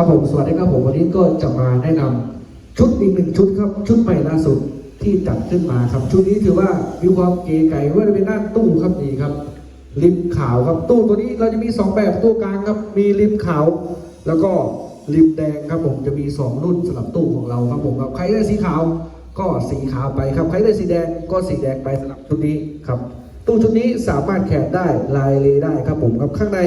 ครับผมสวัสดีครับผมวันนี้ก็จะมาแนะนำชุดอีกหนึ่งชุดครับชุดใหม่ล่าสุดที่จัดขึ้นมาครับ ชุดนี้ถือว่ามีความเก๋ไก๋ว่าจะเป็นด้านตู้ครับนี่ครับริมขาวครับตู้ตัวนี้เราจะมีสองแบบตู้กลางครับ มีริมขาว แล้วก็ริมแดงครับผมจะมีสองรุ่นสำหรับตู้ของเราครับผมครับใครได้สีขาวก็สีขาวไปครับใครได้สีแดงก็สีแดงไปสำหรับชุดนี้ครับตู้ชุดนี้สามารถแขวนได้ลายเลได้ครับผมครับข้างใน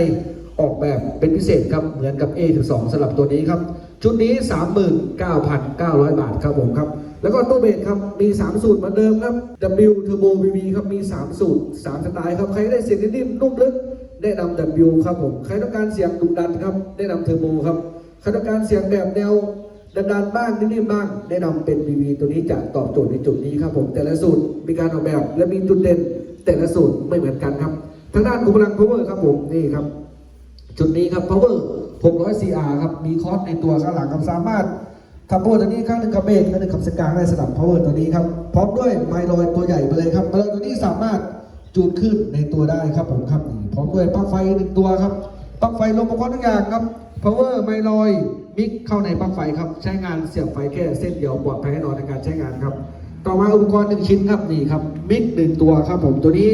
ออกแบบเป็นพิเศษครับ เหมือนกับ A12 สำหรับตัวนี้ครับ ชุดนี้ 39,900 บาทครับผมครับ แล้วก็ตู้เบสครับ มี 3 สูตรเหมือนเดิมครับ W Turbo VV ครับ มี 3 สูตร 3 สไตล์ครับ ใครได้เสียงนิ่มนุ่มลึกแนะนำ W ครับผม ใครต้องการเสียงดุดันครับ แนะนำ Turbo ครับ ใครต้องการเสียงแบบแนวดันๆบ้างนิ่มๆบ้างแนะนำเป็น VV ตัวนี้จะตอบโจทย์ในจุดนี้ครับผม แต่ละสูตรมีการออกแบบและมีจุดเด่นแต่ละสูตรไม่เหมือนกันครับ ทางด้านขุมพลัง power ครับผมนี่ครับ จุดนี้ครับ power 600 CR ครับ มีคอร์สในตัวข้างหลังครับสามารถทำ power ตัวนี้ข้างหนึ่งกับเบรกข้างหนึ่งกับสกางได้สลับ power ตัวนี้ครับ พร้อมด้วยไมลอยตัวใหญ่ไปเลยครับไมลอยตัวนี้สามารถจูนขึ้นในตัวได้ครับผมครับนี่พร้อมด้วยปลั๊กไฟหนึ่งตัวครับปลั๊กไฟลงอุปกรณ์ทุกอย่างครับ power ไมลอยมิกเข้าในปลั๊กไฟครับ ใช้งานเสียบไฟแค่เส้นเดียวปลอดภัยแน่นอนในการใช้งานครับ ต่อมาอุปกรณ์หนึ่งชิ้นครับนี่ครับมิกหนึ่งตัวครับผมตัวนี้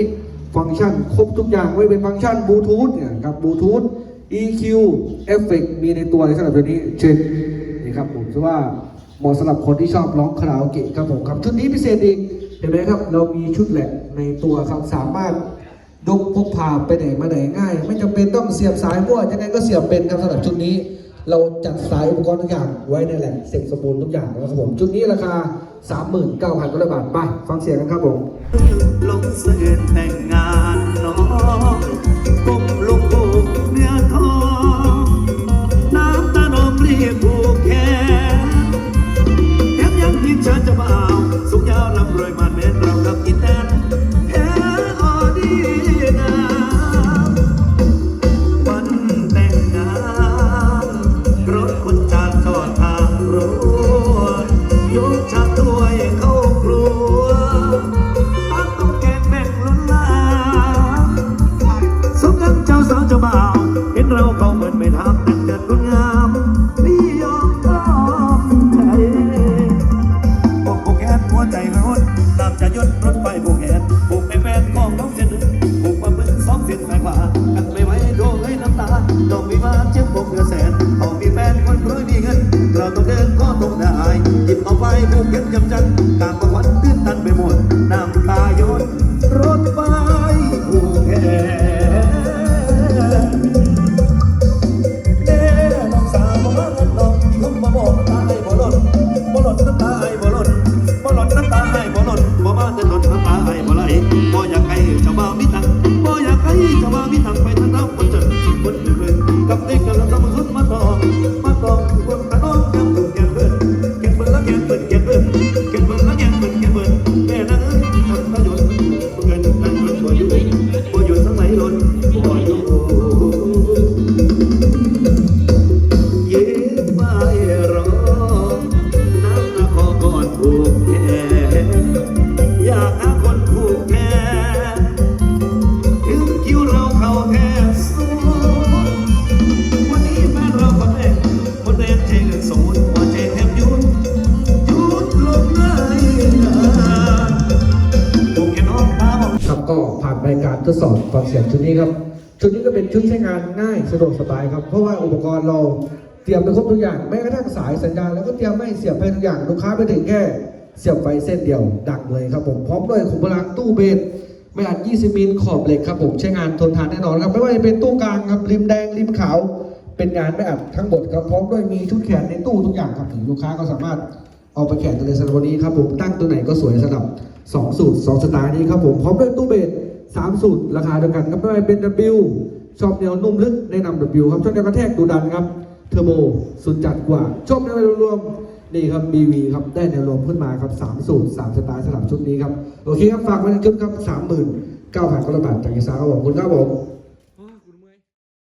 ฟังก์ชันครบทุกอย่างไม่เป็นฟังก์ชันบลูทูธเนี่ยครับบลูทูธ EQ เอฟเฟกมีในตัวเลยสำหรับตัวนี้เช็คนี่ครับผมถือว่าเหมาะสำหรับคนที่ชอบร้องคาราโอเกะครับผมครับชุดนี้พิเศษอีกเห็นไหมครับ เรามีชุดแหลกในตัวครับสามารถดกพกพาไปไหนมาไหนง่าย ไม่จำเป็นต้องเสียบสายมั่วยังไงก็เสียบเป็นครับสำหรับชุดนี้ เราจัดสายอุปกรณ์ทุกอย่างไว้ในแหล่งเสร็จสมบูรณ์ทุกอย่างแล้วครับผมชุดนี้ราคา 39,900บาทไปฟังเสียงกันครับผมลงเสื่อแต่งงาน บเอาไปผูกเก็บจำจันกางประวันตื้นตันไปหมดน้ำตาหยดรถไฟผูกแขนเด้น้องสาวบ่มาเงินดอกลุกมาบอกน้ำตาให้บ่หล่นบ่ รายการทดสอบฟังเสียงชุดนี้ครับ ชุดนี้ก็เป็นชุดใช้งานง่ายสะดวกสบายครับ เพราะว่าอุปกรณ์เราเตรียมไปครบทุกอย่างแม้กระทั่งสายสัญญาณแล้วก็เตรียมไม่เสียบไปทุกอย่างลูกค้าไปถึงแค่เสียบไฟเส้นเดียวดังเลยครับผมพร้อมด้วยขุมพลังตู้เบสไม่อัด 20 มิลขอบเหล็กครับผมใช้งานทนทานแน่นอนครับไม่ว่าจะเป็นตู้กลางครับริมแดงริมขาว เป็นงานไม่อัดทั้งหมดครับพร้อมด้วยมีชุดแขนในตู้ทุกอย่างครับถึงลูกค้าก็สามารถเอาไปแข่งกันเลยสำหรับวันนี้ครับผมตั้งตัวไหนก็สวยสำหรับ 2 สูตร 2 สไตล์นี้ครับผมพร้อมด้วยตู้เบส 3 สูตรราคาเดียวกันครับไม่ว่าเป็น W ชอบแนวนุ่มลึกแนะนำ W ครับ ชอบแนวกระแทกดูดันครับ เทอร์โบสุดจัดกว่า ชอบแนวรวมนี่ครับ BV ครับ ได้แนวรวมขึ้นมาครับ 3 สูตร 3 สไตล์สำหรับชุดนี้ครับ โอเคครับ ฝากไว้ในชุดครับ 39,000กว่าบาทจากอีสาครับผมคุณครับผม